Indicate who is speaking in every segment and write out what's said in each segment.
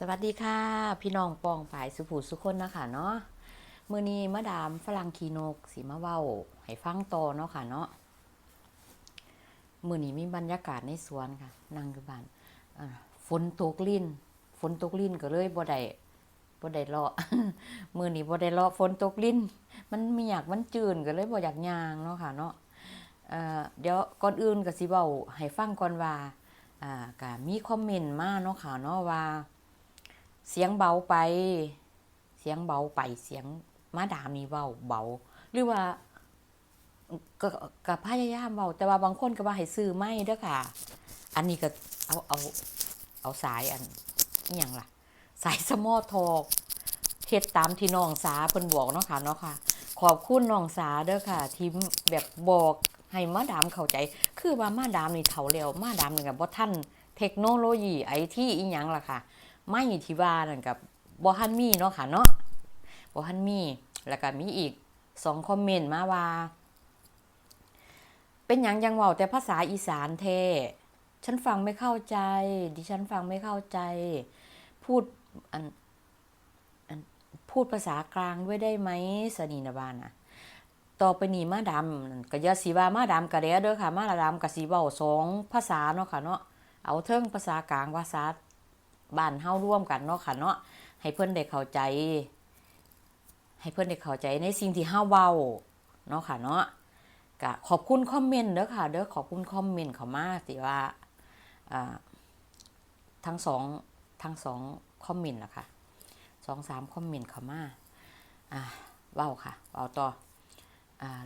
Speaker 1: สวัสดีค่ะ พี่น้องปองฝ่ายสุภูสุคนนะคะเนาะมือนี้มาดามฝรั่งคีนกสีมาเว้าให้ฟังโตเนาะค่ะเนาะมือนี้มีบรรยากาศในสวนค่ะนั่งอยู่บ้านฝนตกลิ้นฝนตกลิ้นก็เลยบ่ได้บ่ได้เลาะมือนี้บ่ได้เลาะฝนตกลิ้นมันมีอยากมันจืนก็เลยบ่อยากยางเนาะค่ะเนาะเอ่อเดี๋ยวก่อนอื่นก็สิเว้าให้ฟังก่อนว่าอ่าก็มีคอมเมนต์มาเนาะค่ะเนาะว่า เสียงเบาไป เสียงเบาไป เสียงมาดามนี่เบาเบา หรือว่าก็ก็พยายามเบาแต่ว่าบางคนก็ว่าให้ซื้อไม่เด้อค่ะ อันนี้ก็เอาเอาเอาสายอันอหย่างล่ะ สายสมอทอกเฮ็ดตามที่น้องสาเพิ่นบอกเนาะค่ะเนาะค่ะ ขอบคุณน้องสาเด้อค่ะที่แบบบอกให้มาดามเข้าใจ คือว่ามาดามนี่เฒ่าแล้วมาดามนี่ก็บ่ทันเทคโนโลยีไอทีอีหยังล่ะค่ะ ไม่ที่ว่านั่นกับบ่ฮันมีเนาะค่ะเนาะบ่ฮันมีแล้วก็มีอีกสองคอมเมนต์มาว่า เป็นหยังยังเว้าแต่ภาษาอีสานเทฉันฟังไม่เข้าใจ ดิฉันฟังไม่เข้าใจ พูดอันอันพูดภาษากลางด้วยได้ไหมสนีนบานะต่อไปนี้มาดามนั่นก็อย่าสิว่ามาดามกะแล้เด้อค่ะ มาดามกะสิเว้าสองภาษาเนาะค่ะเนาะเอาเทิงภาษากลางภาษา บ้านเฮาร่วมกันเนาะค่ะเนาะให้เพิ่อนได้เข้าใจ ให้เพิ่อนได้เข้าใจในสิ่งที่เฮาเว้าเนาะค่ะเนาะก็ขอบคุณคอมเมนต์เด้อค่ะเด้อขอบคุณคอมเมนต์เขามาที่ว่าทั้งสองทั้งสองคอมเมนต์ล่ะค่ะสองสามคอมเมนต์เขามาเว้าค่ะเว้าต่อ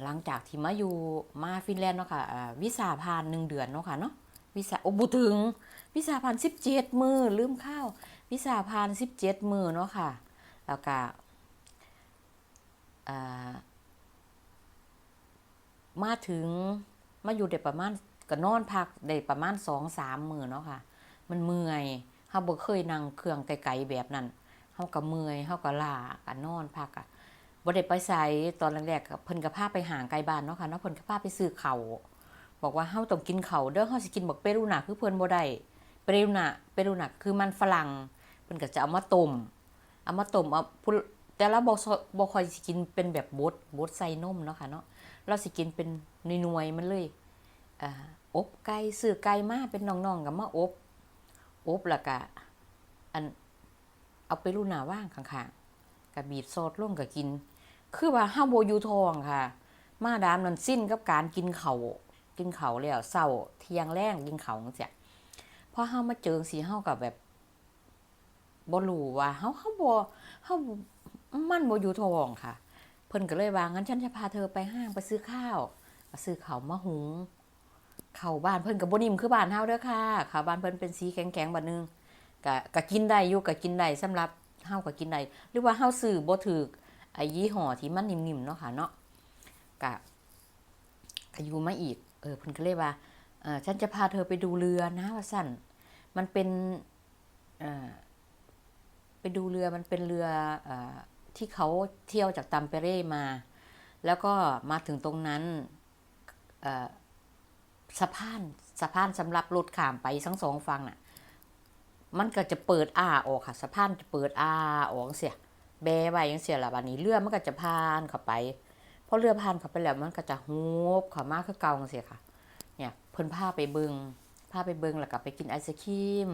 Speaker 1: หลังจากที่มาอยู่มาฟินแลนด์เนาะค่ะอ่าวิสาผ่านหนึ่งเดือนเนาะค่ะเนาะ วิสาโอ้บ่ถึง วิสาพันสิบเจ็ดมือลืมข้าว วิสาพันสิบเจ็ดมือเนาะค่ะ แล้วก็ามาถึงมาอยู่ได้ประมาณก็นอนพักได้ประมาณสองสามมือเนาะค่ะ มันเมื่อยเฮาบ่เคยนั่งเครื่องไกลๆแบบนั้นเฮาก็เมื่อยเฮาก็ลาก็นอนพักอะบ่ได้ไปไสตอนแรกๆก็เพิ่นก็พาไปห่างไกลบ้านเนาะค่ะเนาะเพิ่นก็พาไปซื้อเข้า บอกว่าเฮาต้องกินเขาเด้อเฮาสิกินบักเปรูน่ะคือเพิ่นบ่ได้เปรูน่ะเปรูน่ะคือมันฝรั่งเพิ่นก็จะเอามาต้มเอามาต้มเอาแต่ละบ่ซอบ่ค่อยสิกินเป็นแบบบดบดใส่นมเนาะค่ะเนาะเราสิกินเป็นหน่วยๆมันเลยอ่าอบไก่ซื้อไก่มาเป็นน้องๆก็มาอบอบแล้วก็อันเอาไปรูหน่าว่างข้างๆก็บีบซอสลงก็กิน คือว่าห้าโบอยู่ทองค่ะ มาดามนั่นสิ้นกับการกินเขาว กินเขาแล้วเศร้าเที่ยงแรงกินเขาวจังซี่พอเฮามาเจอสีเฮากับแบบบ่รู้ว่าเฮาเฮาบ่เฮามันบ่อยู่ท้องค่ะ เพิ่นก็เลยว่างั้นฉันจะพาเธอไปห้างไปซื้อข้าวมาซื้อข้าวมาหุงข้าวบ้านเพิ่นก็บ่นิ่มคือบ้านเฮาเด้อค่ะข้าวบ้านเพิ่นเป็นสีแข็งๆบัดนึงก็ก็กินได้อยู่ก็กินได้สำหรับเฮาก็กินได้หรือว่าเฮาซื้อบ่ถูกไอ้ยี่ห้อที่มันนิ่มๆเนาะค่ะเนาะก็ก็อยู่มาอีก เออเพิ่นก็เลยว่าเออฉันจะพาเธอไปดูเรือนะว่าสั่นมันเป็นเออไปดูเรือมันเป็นเรือออที่เขาเที่ยวจากตัมเปเร่มา แล้วก็มาถึงตรงนั้นสะพานสะพานสำหรับรถข้ามไปทั้งสองฝั่งน่ะ มันก็จะเปิดอ้าออกค่ะสะพานจะเปิดอ้าออกเสียแบไว้ยังเสียละบัดนี้เรือมันก็จะพานเข้าไป พอเรือพานเข้าไปแล้วมันก็จะฮุบขามากคือเก่าจังเสียค่ะ เนี่ยเพิ่นพาไปเบิงพาไปเบิงแล้วก็ไปกินไอศครีม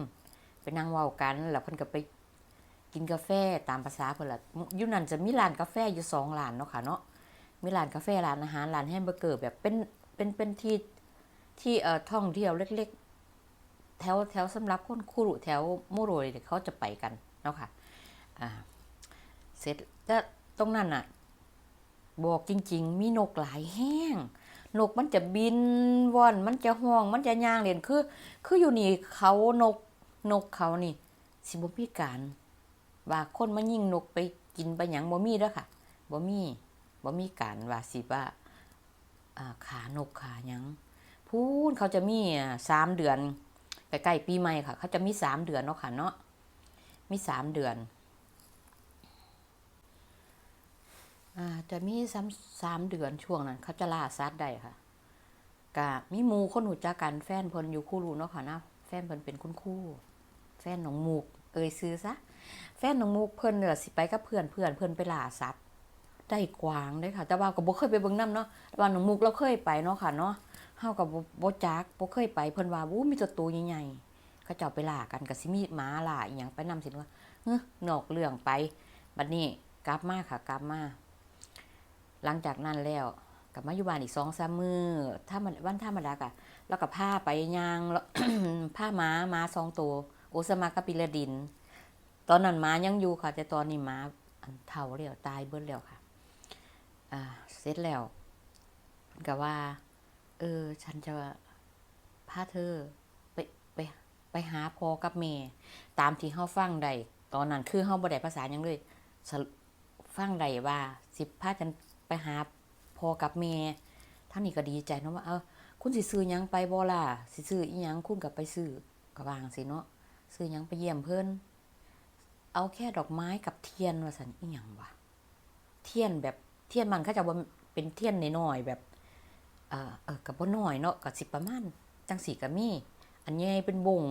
Speaker 1: ไปนั่งเว้ากันแล้วเพิ่นก็ไปกินกาแฟตามภาษาเพิ่นละอยู่นั่นจะมีร้านกาแฟอยู่สองร้านเนาะค่ะเนาะมีร้านกาแฟร้านอาหารร้านแฮมเบอร์เกอร์แบบเป็นเป็นเป็นที่ที่เอ่อท่องเที่ยวเล็ก ๆ แถวแถวสำหรับคนคุรุแถวโมโรยเนี่ยเขาจะไปกันเนาะค่ะอ่าเสร็จแล้วตรงนั้นน่ะ บอกจริง ๆ มีนกหลายแห้ง นกมันจะบินว่อน มันจะห้อง มันจะย่างเล่นคือ คืออยู่นี่เขานกนกเขานี่ สิบ่มีการว่าคนมายิงนกไปกินไปหยังบ่มีเด้อค่ะบ่มีบ่มีการว่าสิว่าอ่าขานกขาหยังพูนเขาจะมีสามเดือนใกล้ๆปีใหม่ค่ะ เขาจะมีสามเดือนเนาะค่ะเนาะมีสามเดือน อ่า จะมีสามสามเดือนช่วงนั้น เขาจะล่าสัตว์ได้ค่ะกะมีมูคนหูจักกันแฟนเพิ่นอยู่คู่รูเนาะค่ะนะแฟนเพิ่นเป็นคุณคู่ แฟนหนองมูก เอ่ยซื้อซะแฟนหนองมุกเพิ่นเนี่ยสิไปกับเพื่อนเพื่อนเพิ่นไปล่าสัตว์ได้กวางได้ค่ะ แต่ว่าก็บ่เคยไปเบิ่งนํเนาะต่ว่าน้องมุกเราเคยไปเนาะค่ะเนาะเฮาก็บ่บ่จักบ่เคยไปเพิ่นว่าอู้มีแต่ตัวใหญ่ๆเขาเจ้าไปล่ากันก็สิมีหมาล่าอีหยังไปนำสิว่าเฮ้นอกเรื่องไปบัดนี้กลับมาค่ะกลับมา หลังจากนั้นแล้วกับมาอยู่บ้านอีก2-3มื้อถ้ามันวันธรรมดาก็แล้วก็พาไปยางแล้วพาหมาหมาสองตัวโอซามากับปิลาดิน ตอนนั้นหมายังอยู่ค่ะ แต่ตอนนี้หมาเฒ่าแล้วตายเบิดแล้วค่ะอ่าเสร็จแล้วเพิ่นก็ว่า เออ ฉันจะพาเธอไปไปไปหาพอกับแม่ตามที่เฮาฟังได้ตอนนั้นคือเฮาบ่ได้ภาษายังเลยฟังได้ว่าสิพาฉัน ไปหาพ่อกับแม่ท่านนี้ก็ดีใจเนาะว่าเออคุณสิซื้อยังไปบ่ล่ะสิซื้ออีหยังคุณก็ไปซื้อก็วางสิเนาะซื้อยังไปเยี่ยมเพิ่อนเอาแค่ดอกไม้กับเทียนว่าสันอีหยังวะเทียนแบบเทียนมันเขาจะว่าเป็นเทียนน้อยๆแบบเออเออกับบ่น้อยเนาะกับสิประมาณจังสีก็มีอันใหญ่เป็นวง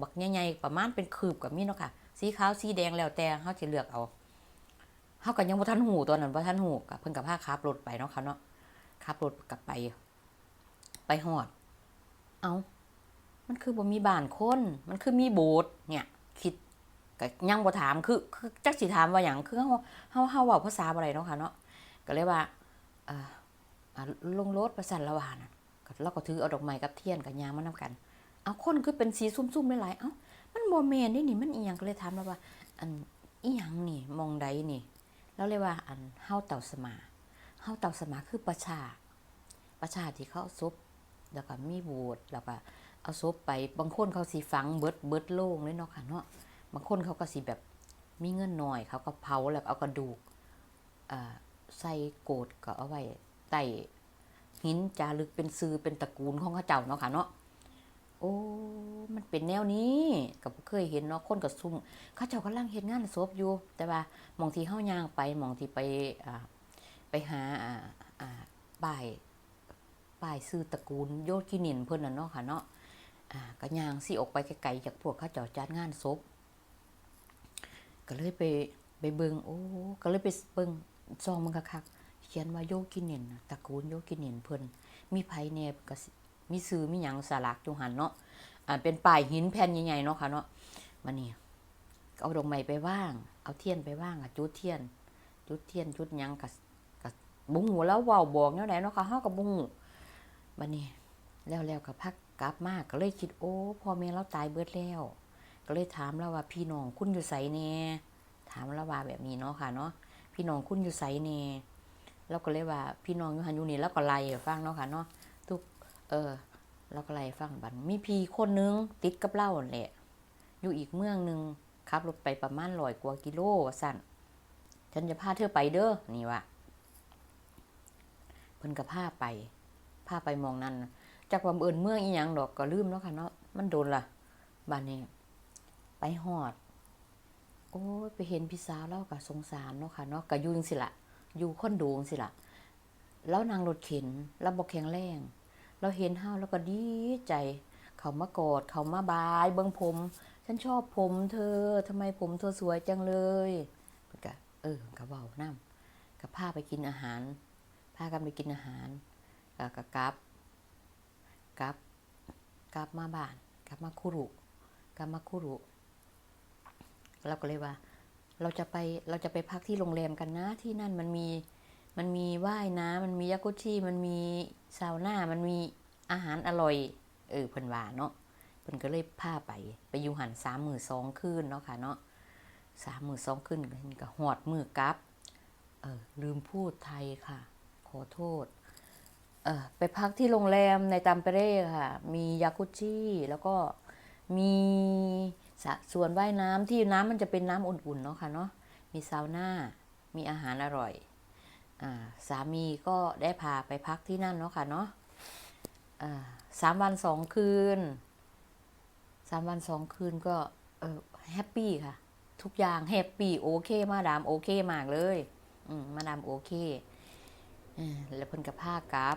Speaker 1: บักใหญ่ๆประมาณเป็นคืบก็มีเนาะค่ะสีขาวสีแดงแล้วแต่เฮาสิเลือกเอา เฮาก็ยังบ่ทันหูตัวนั้นบ่ทันหูก็เพิ่นก็พาขับรถไปเนาะค่ะเนาะขับรถกลับไป ไปฮอด เอามันคือบ่มีบ้านคน มันคือมีโบสถ์เนี่ย คิดก็ยังบ่ถามคือคือจักสิถามว่าหยังคือเฮาเฮาเฮาเว้าภาษาบ่ได้เนาะค่ะเนาะก็เลยว่าเอ่ออลงรถประสันละว่านะก็เราก็ถือเอาดอกไม้กับเทียนกับยางมานํกัน เอาคนคือเป็นสีซุ่มๆหลายๆเอ้ามันบ่แม่นนี่นี่มันอีหยังก็เลยถามแล้วว่า อันอีหยังนี่มองใดนี่ แล้วเลยว่าอันเฮาเต่าสมาเฮาเต่าสมาคือประชา ประชาที่เขาเอาศพแล้วก็มีบสถ์แล้วก็เอาศพไปบางคนเขาสิฝังเบิดเบิดโล่งเลยเนาะค่ะเนาะบางคนเขาก็สิแบบมีเงินหน่อย เขาก็เผาแล้วเอากระดูกใส่โกดก็เอาไว้ใต้หินจารึกเป็นซื้อเป็นตระกูลของเขาเจ้าเนาะค่ะเนาะ โอ้ มันเป็นแนวนี้ก็บ่เคยเห็นเนาะคนก็ซุ่มเขาเจ้ากำลังเฮ็ดงานศพอยู่ แต่ว่ามองที่เฮายางไปมองที่ไปไปหาป้ายป้ายซื้อตระกูลโยกินินเพิ่นน่ะเนาะค่ะเนาะก็ยางสิออกไปไกลๆจากพวกเขาเจ้าจัดงานศพก็เลยไปไปเบิงโอ้ก็เลยไปเบิงซองมันคักๆเขียนว่าโยกินเนนน่ะตระกูลโยกินเนนเพิ่นมีไผแน่ก็ มีซื้อมีหยังสลักอยู่หันเนาะอ่าเป็นป้ายหินแผ่นใหญ่ๆเนาะค่ะเนาะมานี่เอาดอกไม้ไปว่าง เอาเทียนไปว่างอะจุดเทียน จุดเทียนจุดหยังก็ก็บ่ฮู้แล้วว้าวบอกแนวใดเนาะค่ะเฮาก็บ่ฮู้บัดนี้แล้วๆก็พักกลับมากก็เลยคิดโอ้พ่อแม่เราตายเบิดแล้ว ก็เลยถามแล้วว่าพี่น้องคุณอยู่ไสแน่ถามแล้วว่าแบบนี้เนาะค่ะเนาะพี่น้องคุณอยู่ไสแน่เราก็เลยว่าพี่น้องอยู่หันอยู่นี่แล้วก็ไล่ฟังเนาะค่ะเนาะ เออเราก็ไล่ฟังบัดมีพีคนนึงติดกับเรานั่นแหละอยู่อีกเมืองหนึงขับรถไปประมาณร้อยกว่ากิโลสั่นฉันจะพาเธอไปเด้อนี่ว่าเพิ่นก็พาไปพาไปมองนั้นจากความเอิญเมืองอีหยังดอกก็ลืมเนาะค่ะเนาะมันโดนล่ะบ้านนี้ ไปหอด โอ้ยไปเห็นพี่สาวแล้วก็สงสารเนาะค่ะเนาะก็อยุ่งสิละอยู่คอนดจั่งสิละแล้วนางรถเข็นแล้วบอกแข็งแรง เราเห็นเฮาแล้วก็ดีใจ เขามากอดเขามาบาย เบิ้งผม ฉันชอบผมเธอทำไมผมเธอสวยจังเลยก็เออก็เว้านํก็พาไปกินอาหารพากันไปกินอาหารก็กกับกับกับมาบ้านกับมาคุรุกับมาคุรุเราก็เลยว่า เราจะไปเราจะไปพักที่โรงแรมกันนะที่นั่นมันมี มันมีว่ายน้ำมันมียากุชิมันมีซาวน่ามันมีอาหารอร่อย เออเพิ่นว่าเนาะเพิ่นก็เลยพาไปไปอยู่หันสามมือสองคืนเนาะค่ะเนาะสามมือสองคืนเพิ่นก็หอดมือกับเออลืมพูดไทยค่ะ ขอโทษเออไปพักที่โรงแรมในตัมเปเร่ค่ะ มียากุชิแล้วก็มีสระส่วนว่ายน้ำที่น้ำมันจะเป็นน้ำอุ่นๆเนาะค่ะเนาะมีซาวน่ามีอาหารอร่อย สามีก็ได้พาไปพักที่นั่นเนาะค่ะเนาะสามวันสองคืนสามวันสองคืนก็แฮปปี้ค่ะ ทุกอย่างแฮปปี้โอเค มาดามโอเคมากเลยมมาดามโอเคอแล้วเพิ่นกับผ้ากับ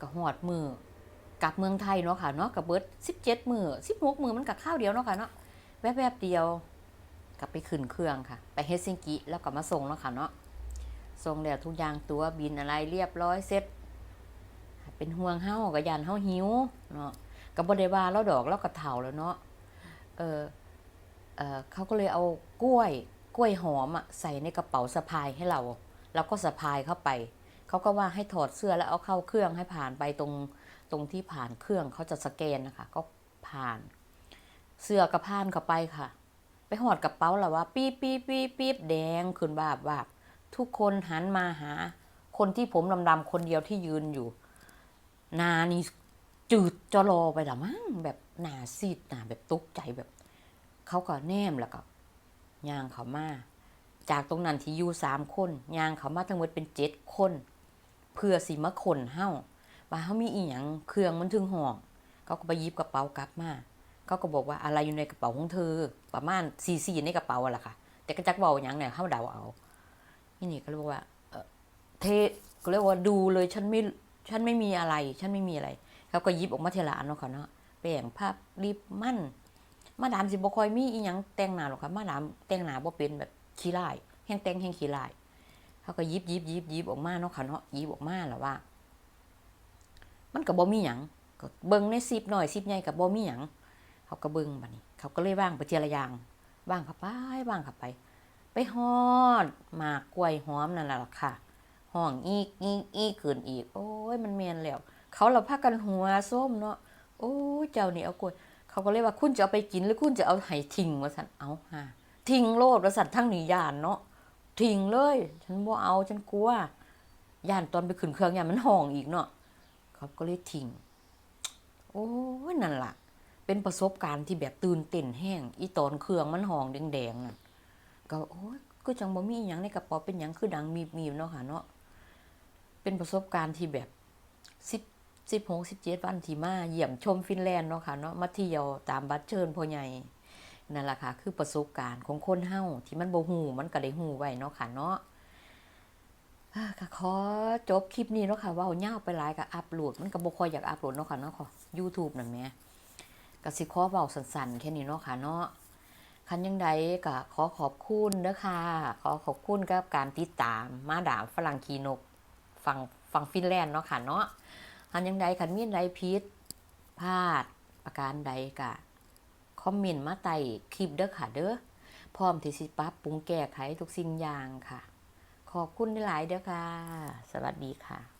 Speaker 1: ก็หอดมือกลับเมืองไทยเนาะค่ะเนาะกับเบิร์ด17มือ16มือมันกับข้าวเดียวเนาะค่ะเนาะแวบๆเดียวกลับไปขึ้นเครื่องค่ะ ไปเฮลซิงกิแล้วก็มาส่งแล้วค่ะเนาะ ส่งแล้วทุกอย่างตัวบินอะไรเรียบร้อยเสร็จเป็นห่วงเฮาก็ยันเฮาหิวเนาะก็บ่ได้ว่าเราดอกเราก็เฒ่าแล้วเนาะเออเออเขาก็เลยเอากล้วยกล้วยหอมอะใส่ในกระเป๋าสะพายให้เราแล้วก็สะพายเข้าไป เขาก็ว่าให้ถอดเสื้อแล้วเอาเข้าเครื่องให้ผ่านไปตรงตรงที่ผ่านเครื่องเขาจะสแกนนะคะ ก็ผ่าน เสื้อก็ผ่านเข้าไปค่ะ ไปหอดกระเป๋าแล้วว่าปี๊บปี๊บปี๊บปี๊บแดงขึ้นบาบวาบ ทุกคนหันมาหา คนที่ผมดำๆคนเดียวที่ยืนอยู่ นานี่จืดจอรอไปละมั้งแบบหนาซีดหนาแบบตุกใจแบบ เขาก็แนมแล้วก็ยางเขามาจากตรงนั้นที่อยู่สามคนยางเขามาทั้งหมดเป็นเจ็ดคน เพื่อสิมาขนเฮ้าว่าเขามีอีหยังเครื่องมันถึงห่องเขาก็ไปยิบกระเป๋ากลับมาเขาก็บอกว่าอะไรอยู่ในกระเป๋าของเธอ ประมาณซีซีในกระเป๋าอะล่ะค่ะ แต่ก็จักเบาอย่างเนี่ยเขาเดาเอา นี่นี่ก็เลยกว่าเอ่อเทก็เรียกว่าดูเลยฉันไม่ฉันไม่มีอะไร ฉันไม่มีอะไรเขาก็ยิบออกมาเทละอันเนาะค่ะเนาะแป้งภาพรีบมั่น มาดามสิบ่คอยมีอีหยังแต่งหน้าหรอกค่ะมาดามแต่งหน้าบ่เป็นแบบขี้ร้ายแห้งแต่งแห้งขี้ร้ายเขาก็ยิบยิบยิบยิบออกมาเนาะค่ะเนาะยิบออกมาแล้วว่า มันก็บ่มีหยังก็เบิ่งในซิปหน่อยซิปใหญ่ก็บ่มีหยังเขาก็เบิ่งบัดนี้ เขาก็เลยว่างไปเทียละย่างว่างเข้าไปว่างเข้าไป ไปฮอดหมากกล้วยหอมนั่นแหละค่ะห้องอีกอีกอีกขึ้นอีก โอ้ยมันเมียนแล้ว เขาเราพากันหัวส้มเนาะโอ้เจ้านี่เอากล้วย เขาก็เลยว่าคุณจะเอาไปกินหรือคุณจะเอาให้ทิ้งว่าสันเอาฮะทิ้งโลดว่าสันทั้งหนียานเนาะทิ้งเลย ฉันบ่เอาฉันกลัวย่านตอนไปขึ้นเครื่องย่านมันห้องอีกเนาะเขาก็เลยทิ้งโอ้ยนั่นล่ะ เป็นประสบการณ์ที่แบบตื่นเต้นแห้งอีตอนเครื่องมันห้องแดงๆน่ะ ก็โอ้ยก็จังบ่มีอหยังในกระเป๋าเป็นหยังคือดังมีบๆเนาะค่ะเนาะเป็นประสบการณ์ที่แบบสิบสิบหกสิบเจ็ดวันที่มาเยี่ยมชมฟินแลนด์เนาะค่ะเนาะมาเที่ยวตามบัตรเชิญพ่อใหญ่นั่นแหละค่ะ คือประสบการณ์ของคนเฮาที่มันบ่ฮู้มันก็ได้ฮู้ไว้เนาะค่ะเนาะก็ขอจบคลิปนี้เนาะค่ะว้ายาวไปหลายก็อัปโหลด มันก็บ่ค่อยอยากอัปโหลดเนาะค่ะเนาะขอ YouTube นั่นแหมก็สิขอเว้าสั้นๆแค่นี้เนาะค่ะเนาะ คันยังใดก็ขอขอบคุณเด้อค่ะขอขอบคุณกับการติดตามมาดามฝรั่งคีนกฟังฟังฟินแลนด์เนาะค่ะเนาะคันยังใดคันมีใดพิษพลาดประการใดก็คอมเมนต์มาใต้คลิปเด้อค่ะเด้อพร้อมที่สิปรับปรุงแก้ไขทุกสิ่งอย่างค่ะ ขอบคุณหลายเด้อค่ะ สวัสดีค่ะ